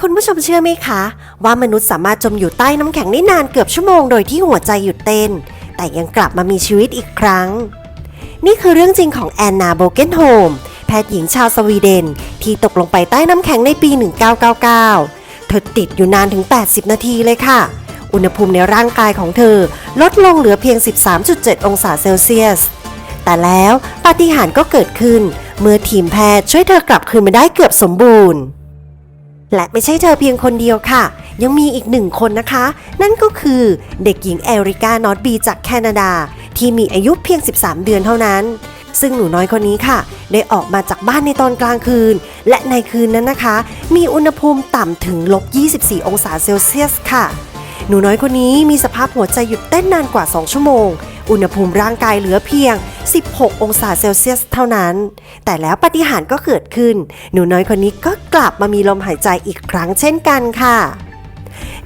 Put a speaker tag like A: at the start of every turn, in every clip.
A: คุณผู้ชมเชื่อไหมคะ ว่ามนุษย์สามารถจมอยู่ใต้น้ำแข็งได้นานเกือบชั่วโมงโดยที่หัวใจหยุดเต้น แต่ยังกลับมามีชีวิตอีกครั้ง นี่คือเรื่องจริงของแอนนาโบเกนโฮมแพทย์หญิงชาวสวีเดน ที่ตกลงไปใต้น้ำแข็งในปี 1999 เธอติดอยู่นานถึง 80 นาทีเลยค่ะ อุณหภูมิในร่างกายของเธอลดลงเหลือเพียง 13.7 องศาเซลเซียส แต่แล้วปาฏิหาริย์ก็เกิดขึ้น เมื่อทีมแพทย์ช่วยเธอกลับคืนมาได้เกือบสมบูรณ์ และไม่ใช่เธอเพียงคนเดียวค่ะ ยังมีอีกหนึ่งคนนะคะ นั่นก็คือเด็กหญิงเอริกานอตบีจากแคนาดา ที่มีอายุเพียง 13 เดือนเท่านั้น ซึ่งหนูน้อยคนนี้ค่ะ ได้ออกมาจากบ้านในตอนกลางคืน และในคืนนั้นนะคะ มีอุณหภูมิต่ำถึงลบ 24 องศาเซลเซียสค่ะ หนูน้อยคนนี้มีสภาพหัวใจหยุดเต้นนานกว่า 2 ชั่วโมง อุณหภูมิร่างกายเหลือเพียง 16 องศาเซลเซียสเท่านั้น แต่แล้วปาฏิหาริย์ก็เกิดขึ้น หนูน้อยคนนี้ก็กลับมามีลมหายใจอีกครั้งเช่นกันค่ะ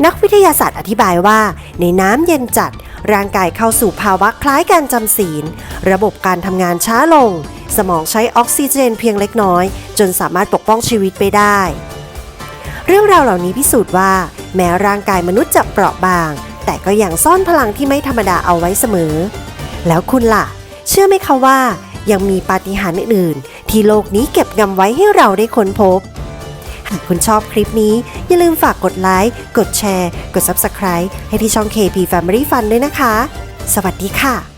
A: นักวิทยาศาสตร์อธิบายว่า ในน้ำเย็นจัด ร่างกายเข้าสู่ภาวะคล้ายการจำศีล ระบบการทำงานช้าลง สมองใช้ออกซิเจนเพียงเล็กน้อย จนสามารถปกป้องชีวิตไปได้ เรื่องราวเหล่านี้พิสูจน์ว่า แม้ร่างกายมนุษย์จะเปราะบาง แต่ก็ยังซ่อนพลังที่ไม่ธรรมดาเอาไว้เสมอ แล้วคุณล่ะ เชื่อไหมคะว่า ยังมีปาฏิหาริย์อื่นๆ ที่โลกนี้เก็บงำไว้ให้เราได้ค้นพบ หากคุณชอบคลิปนี้ อย่าลืมฝากกดไลค์ กดแชร์ กด Subscribe ให้ที่ช่อง KP Family Fun ด้วยนะคะ สวัสดีค่ะ